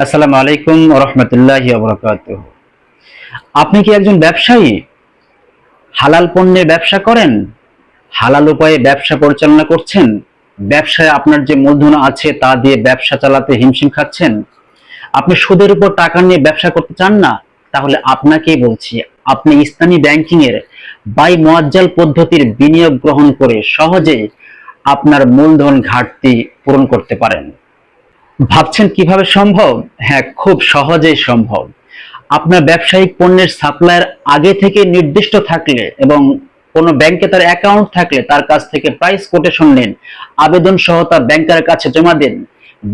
আসসালামু আলাইকুম রহমতুল্লাহ বরকাত আপনি কি একজন ব্যবসায়ী? হালাল পণ্যের ব্যবসা করেন? হালাল উপায়ে ব্যবসা পরিচালনা করছেন? ব্যবসায় আপনার যে মূলধন আছে তা দিয়ে ব্যবসা চালাতে হিমশিম খাচ্ছেন? আপনি সুদের উপর টাকা নিয়ে ব্যবসা করতে চান না? তাহলে আপনাকেই বলছি, আপনি ইসলামী ব্যাংকিং এর বাই মোয়াজ্জাল পদ্ধতির বিনিয়োগ গ্রহণ করে সহজে আপনার মূলধন ঘাটতি পূরণ করতে পারেন। ভাবছেন কীভাবে সম্ভব? হ্যাঁ খুব সহজেই সম্ভব। আপনার ব্যবসায়িক পণ্যের সাপ্লায়ার আগে থেকে নির্দিষ্ট থাকলে এবং কোনো ব্যাংকে তার অ্যাকাউন্ট থাকলে তার কাছ থেকে প্রাইস কোটেশন নেন, আবেদন সহ তার ব্যাংকারের কাছে জমা দেন।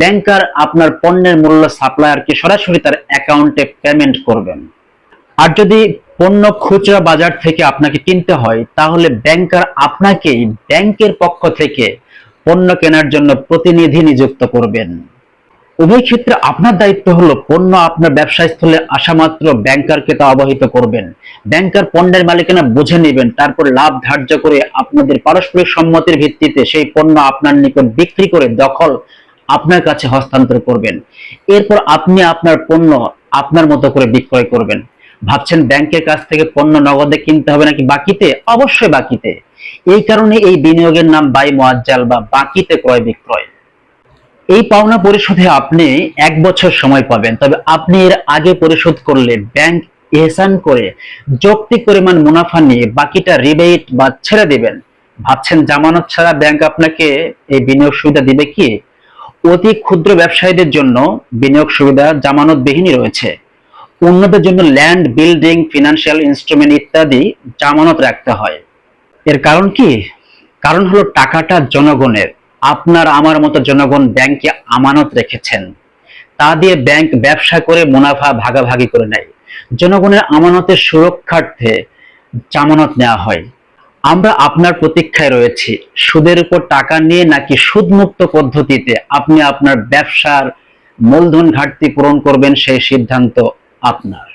ব্যাংকার আপনার পণ্যের মূল্য সাপ্লায়ারকে সরাসরি তার অ্যাকাউন্টে পেমেন্ট করবেন। আর যদি পণ্য খুচরা বাজার থেকে আপনাকে কিনতে হয়, তাহলে ব্যাংকার আপনাকেই ব্যাংকের পক্ষ থেকে পণ্য কেনার জন্য প্রতিনিধি নিযুক্ত করবেন। উভয় ক্ষেত্রে আপনার দায়িত্ব হলো পণ্য আপনার ব্যবসাস্থলে আসা মাত্র ব্যাংকারকে তা অবহিত করবেন। ব্যাংকার পণ্যের মালিকানা বুঝে নেবেন, তারপর লাভ ধার্য করে আপনাদের পারস্পরিক সম্মতির ভিত্তিতে সেই পণ্য আপনার নিকট বিক্রি করে দখল আপনার কাছে হস্তান্তর করবেন। এরপর আপনি আপনার পণ্য আপনার মতো করে বিক্রয় করবেন। ভাবছেন ব্যাংকের কাছ থেকে পণ্য নগদে কিনতে হবে নাকি বাকিতে? অবশ্যই বাকিতে। এই কারণে এই বিনিয়োগের নাম বাই মোয়াজ্জাল বা বাকিতে ক্রয় বিক্রয়। এই পাওনা পরিশোধে আপনি এক বছর সময় পাবেন। তবে আপনি এর আগে পরিশোধ করলে ব্যাংক এহসান করে যৌক্তিক পরিমাণ মুনাফা নিয়ে বাকিটা রিবেট বা ছেড়ে দেবেন। ভাবছেন জামানত ছাড়া ব্যাংক আপনাকে এই বিনিয়োগ সুবিধা দিবে কি? অতি ক্ষুদ্র ব্যবসায়ীদের জন্য বিনিয়োগ সুবিধা জামানতবিহীনই রয়েছে। উন্নতের জন্য ল্যান্ড বিল্ডিং ফিনান্সিয়াল ইনস্ট্রুমেন্ট ইত্যাদি জামানত রাখতে হয়। এর কারণ কি? কারণ হলো টাকাটা জনগণের। আপনার আমার মতো জনগণ ব্যাংকে আমানত রেখেছেন। তা দিয়ে ব্যাংক ব্যবসা করে মুনাফা ভাগাভাগি করে নেয়। জনগণের আমানতের সুরক্ষার্থে জামানত নেওয়া হয়। আমরা আপনার প্রতীক্ষায় রয়েছি। সুদের উপর টাকা নিয়ে নাকি সুদমুক্ত পদ্ধতিতে আপনি আপনার ব্যবসার মূলধন ঘাটতি পূরণ করবেন সেই সিদ্ধান্ত আপনার।